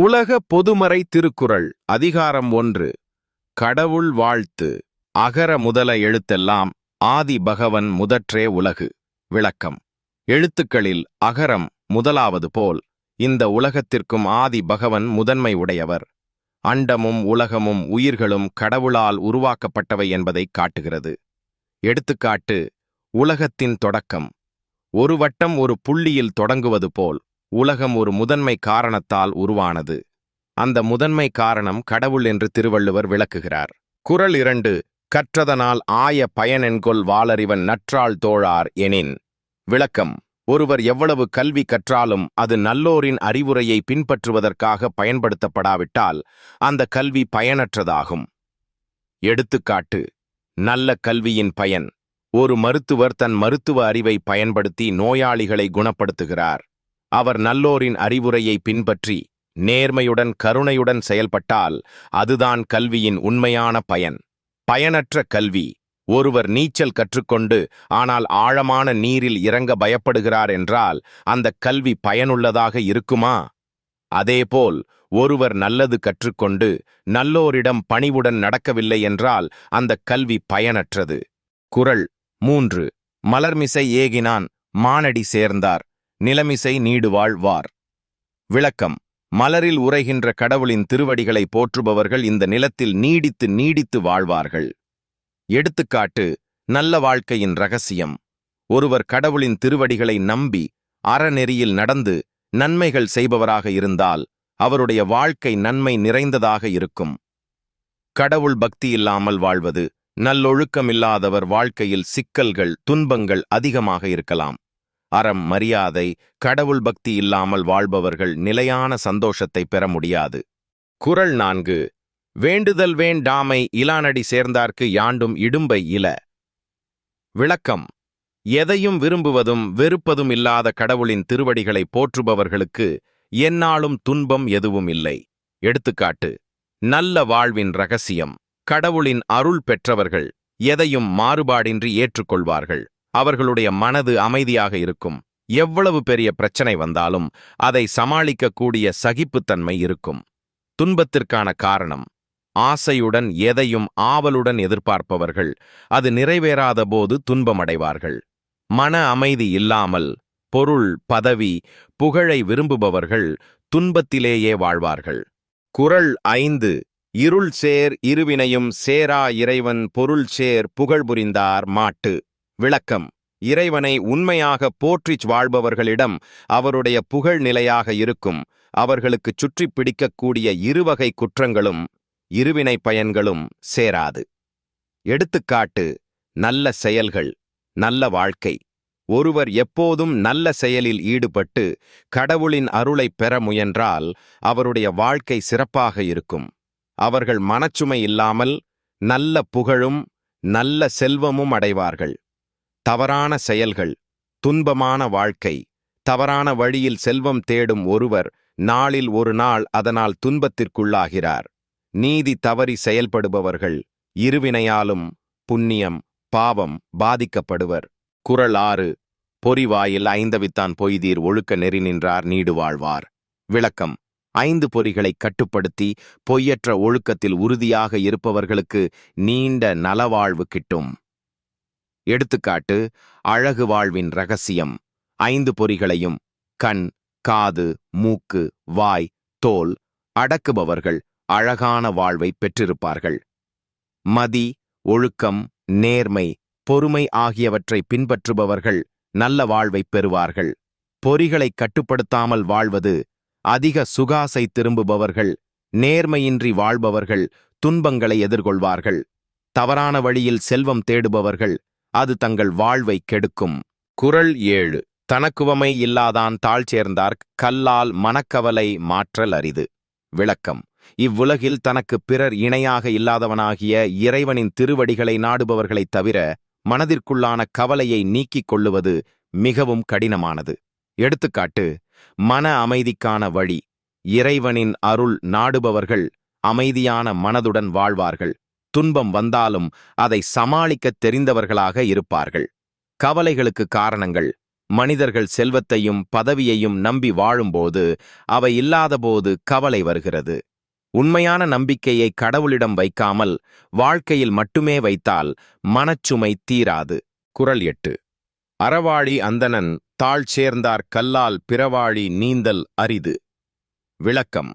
உலக பொதுமறை திருக்குறள் அதிகாரம் ஒன்று. கடவுள் வாழ்த்து. அகர முதல எழுத்தெல்லாம் ஆதி பகவன் முதற்றே உலகு. விளக்கம். எழுத்துக்களில் அகரம் முதலாவது போல் இந்த உலகத்திற்கும் ஆதி பகவன் முதன்மை உடையவர். அண்டமும் உலகமும் உயிர்களும் கடவுளால் உருவாக்கப்பட்டவை என்பதைக் காட்டுகிறது. எடுத்துக்காட்டு உலகத்தின் தொடக்கம். ஒரு வட்டம் ஒரு புள்ளியில் தொடங்குவது போல் உலகம் ஒரு முதன்மை காரணத்தால் உருவானது. அந்த முதன்மை காரணம் கடவுள் என்று திருவள்ளுவர் விளக்குகிறார். குறள் இரண்டு கற்றதனால் ஆய பயனென்கொல் வாளறிவன் நற்றாள் தோழார் எனின். விளக்கம் ஒருவர் எவ்வளவு கல்வி கற்றாலும் அது நல்லோரின் அறிவுரையை பின்பற்றுவதற்காக பயன்படுத்தப்படாவிட்டால் அந்த கல்வி பயனற்றதாகும். எடுத்துக்காட்டு நல்ல கல்வியின் பயன் ஒரு மருத்துவர் தன் மருத்துவ அறிவை பயன்படுத்தி நோயாளிகளை குணப்படுத்துகிறார். அவர் நல்லோரின் அறிவுரையை பின்பற்றி நேர்மையுடன் கருணையுடன் செயல்பட்டால் அதுதான் கல்வியின் உண்மையான பயன். பயனற்ற கல்வி. ஒருவர் நீச்சல் கற்றுக்கொண்டு ஆனால் ஆழமான நீரில் இறங்க பயப்படுகிறார் என்றால் அந்த கல்வி பயனுள்ளதாக இருக்குமா? அதேபோல் ஒருவர் நல்லது கற்றுக்கொண்டு நல்லோரிடம் பணிவுடன் நடக்கவில்லை என்றால் அந்த கல்வி பயனற்றது. குறள் மூன்று. மலர்மிசை ஏகினான். மானடி சேர்ந்தார். நிலமிசை நீடுவாழ் வார். விளக்கம். மலரில் உரைகின்ற கடவுளின் திருவடிகளை போற்றுபவர்கள் இந்த நிலத்தில் நீடித்து நீடித்து வாழ்வார்கள். எடுத்துக்காட்டு நல்ல வாழ்க்கையின் ரகசியம். ஒருவர் கடவுளின் திருவடிகளை நம்பி அறநெறியில் நடந்து நன்மைகள் செய்பவராக இருந்தால் அவருடைய வாழ்க்கை நன்மை நிறைந்ததாக இருக்கும். கடவுள் பக்தி இல்லாமல் வாழ்வது நல்லொழுக்கமில்லாதவர் வாழ்க்கையில் சிக்கல்கள் துன்பங்கள் அதிகமாக இருக்கலாம். அறம் மரியாதை கடவுள் பக்தி இல்லாமல் வாழ்பவர்கள் நிலையான சந்தோஷத்தை பெற முடியாது. குறள் நான்கு வேண்டுதல் வேண்டாமை இலானடி சேர்ந்தார்க்கு யாண்டும் இடும்பை இல. விளக்கம் எதையும் விரும்புவதும் வெறுப்பதும் இல்லாத கடவுளின் திருவடிகளை போற்றுபவர்களுக்கு எந்நாளும் துன்பம் எதுவும் இல்லை. எடுத்துக்காட்டு நல்ல வாழ்வின் ரகசியம் கடவுளின் அருள் பெற்றவர்கள் எதையும் மாறுபாடின்றி ஏற்றுக்கொள்வார்கள். அவர்களுடைய மனது அமைதியாக இருக்கும். எவ்வளவு பெரிய பிரச்சனை வந்தாலும் அதை சமாளிக்கக்கூடிய சகிப்புத்தன்மை இருக்கும். துன்பத்திற்கான காரணம். ஆசையுடன் எதையும் ஆவலுடன் எதிர்பார்ப்பவர்கள் அது நிறைவேறாத போது துன்பமடைவார்கள். மன அமைதி இல்லாமல் பொருள் பதவி புகழை விரும்புபவர்கள் துன்பத்திலேயே வாழ்வார்கள். குறள் ஐந்து இருள் சேர் இருவினையும் சேரா இறைவன் பொருள் சேர் புகழ் புரிந்தார் மாட்டு. விளக்கம். இறைவனை உண்மையாக போற்றிச் வாழ்பவர்களிடம் அவருடைய புகழ் நிலையாக இருக்கும். அவர்களுக்குச் சுற்றிப் பிடிக்கக்கூடிய இருவகை குற்றங்களும் இருவினை பயன்களும் சேராது. எடுத்துக்காட்டு நல்ல செயல்கள் நல்ல வாழ்க்கை. ஒருவர் எப்போதும் நல்ல செயலில் ஈடுபட்டு கடவுளின் அருளைப் பெற முயன்றால் அவருடைய வாழ்க்கை சிறப்பாக இருக்கும். அவர்கள் மனச்சுமை இல்லாமல் நல்ல புகழும் நல்ல செல்வமும் அடைவார்கள். தவறான செயல்கள் துன்பமான வாழ்க்கை தவறான வழியில் செல்வம் தேடும் ஒருவர் நாளில் ஒரு நாள் அதனால் துன்பத்திற்குள்ளாகிறார். நீதி தவறி செயல்படுபவர்கள் இருவினையாலும் புண்ணியம் பாவம் பாதிக்கப்படுவர். குறள் ஆறு பொறிவாயில் ஐந்தவித்தான் பொய்தீர் ஒழுக்க நெறி நின்றார் நீடு வாழ்வார். விளக்கம் ஐந்து பொறிகளை கட்டுப்படுத்தி பொய்யற்ற ஒழுக்கத்தில் உறுதியாக இருப்பவர்களுக்கு நீண்ட நலவாழ்வு கிட்டும். எடுத்துக்காட்டு அழகு வாழ்வின் ரகசியம் ஐந்து பொறிகளையும் கண் காது மூக்கு வாய் தோல் அடக்குபவர்கள் அழகான வாழ்வை பெற்றிருப்பார்கள். மதி ஒழுக்கம் நேர்மை பொறுமை ஆகியவற்றை பின்பற்றுபவர்கள் நல்ல வாழ்வைப் பெறுவார்கள். பொறிகளை கட்டுப்படுத்தாமல் வாழ்வது அதிக சுகாசை திரும்புபவர்கள் நேர்மையின்றி வாழ்பவர்கள் துன்பங்களை எதிர்கொள்வார்கள். தவறான வழியில் செல்வம் தேடுபவர்கள் அது தங்கள் வாழ்வை கெடுக்கும். குறள் ஏழு. தனக்குவமை இல்லாதான் தாழ் சேர்ந்தார். கல்லால் மனக்கவலை மாற்றல் அரிது. விளக்கம். இவ்வுலகில் தனக்கு பிறர் இணையாக இல்லாதவனாகிய இறைவனின் திருவடிகளை நாடுபவர்களைத் தவிர மனதிற்குள்ளான கவலையை நீக்கிக் கொள்ளுவது மிகவும் கடினமானது. எடுத்துக்காட்டு. மன அமைதிக்கான வழி. இறைவனின் அருள் நாடுபவர்கள் அமைதியான மனதுடன் வாழ்வார்கள். துன்பம் வந்தாலும் அதை சமாளிக்கத் தெரிந்தவர்களாக இருப்பார்கள். கவலைகளுக்கு காரணங்கள். மனிதர்கள் செல்வத்தையும் பதவியையும் நம்பி வாழும்போது அவை இல்லாதபோது கவலை வருகிறது. உண்மையான நம்பிக்கையை கடவுளிடம் வைக்காமல் வாழ்க்கையில் மட்டுமே வைத்தால் மனச்சுமை தீராது. குரல் எட்டு. அறவாழி அந்தணன் தாழ் சேர்ந்தார் கல்லால் பிறவாழி நீந்தல் அரிது. விளக்கம்.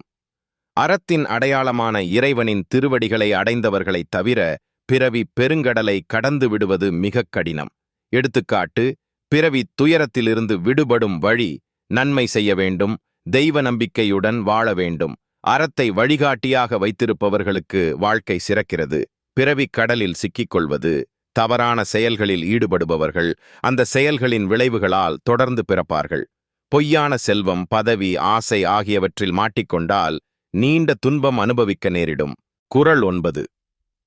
அறத்தின் அடையாளமான இறைவனின் திருவடிகளை அடைந்தவர்களைத் தவிர பிறவி பெருங்கடலை கடந்து விடுவது மிகக் கடினம். எடுத்துக்காட்டு பிறவி துயரத்திலிருந்து விடுபடும் வழி நன்மை செய்ய வேண்டும் தெய்வ நம்பிக்கையுடன் வாழ வேண்டும். அறத்தை வழிகாட்டியாக வைத்திருப்பவர்களுக்கு வாழ்க்கை சிறக்கிறது. பிறவிக் கடலில் சிக்கிக்கொள்வது தவறான செயல்களில் ஈடுபடுபவர்கள் அந்த செயல்களின் விளைவுகளால் தொடர்ந்து பிறப்பார்கள். பொய்யான செல்வம் பதவி ஆசை ஆகியவற்றில் மாட்டிக்கொண்டால் நீண்ட துன்பம் அனுபவிக்க நேரிடும். குறள் ஒன்பது.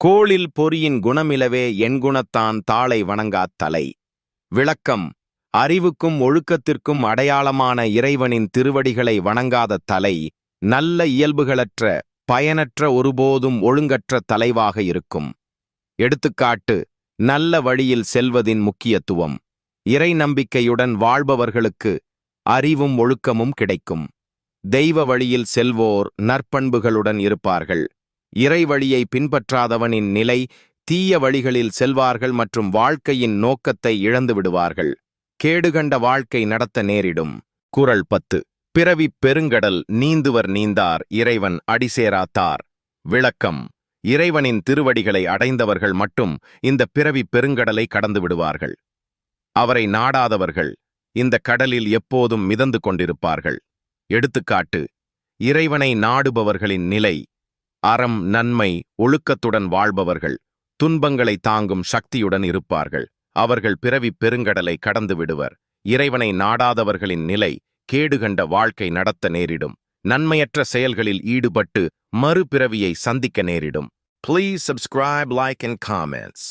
கோளில் பொறியின் குணமிலவே என் குணத்தான் தாளை வணங்காத் தலை. விளக்கம். அறிவுக்கும் ஒழுக்கத்திற்கும் அடையாளமான இறைவனின் திருவடிகளை வணங்காத தலை நல்ல இயல்புகளற்ற பயனற்ற ஒருபோதும் ஒழுங்கற்ற தலைவாக இருக்கும். எடுத்துக்காட்டு. நல்ல வழியில் செல்வதின் முக்கியத்துவம். இறை நம்பிக்கையுடன் வாழ்பவர்களுக்கு அறிவும் ஒழுக்கமும் கிடைக்கும். தெய்வ வழியில் செல்வோர் நற்பண்புகளுடன் இருப்பார்கள். இறை வழியை பின்பற்றாதவனின் நிலை தீய வழிகளில் செல்வார்கள் மற்றும் வாழ்க்கையின் நோக்கத்தை இழந்து விடுவார்கள். கேடுகண்ட வாழ்க்கை நடத்த நேரிடும். குரல் பத்து. பிறவி பெருங்கடல் நீந்துவர் நீந்தார் இறைவன் அடிசேராத்தார். விளக்கம். இறைவனின் திருவடிகளை அடைந்தவர்கள் மட்டும் இந்த பிறவி பெருங்கடலை கடந்து விடுவார்கள். அவரை நாடாதவர்கள். இந்த கடலில் எப்போதும் மிதந்து கொண்டிருப்பார்கள். எடுத்துக்காட்டு இறைவனை நாடுபவர்களின் நிலை அறம் நன்மை ஒழுக்கத்துடன் வாழ்பவர்கள் துன்பங்களை தாங்கும் சக்தியுடன் இருப்பார்கள். அவர்கள் பிறவி பெருங்கடலை கடந்து விடுவர். இறைவனை நாடாதவர்களின் நிலை கேடுகண்ட வாழ்க்கை நடத்த நேரிடும். நன்மையற்ற செயல்களில் ஈடுபட்டு மறுபிறவியை சந்திக்க நேரிடும். Please subscribe, like, and comments.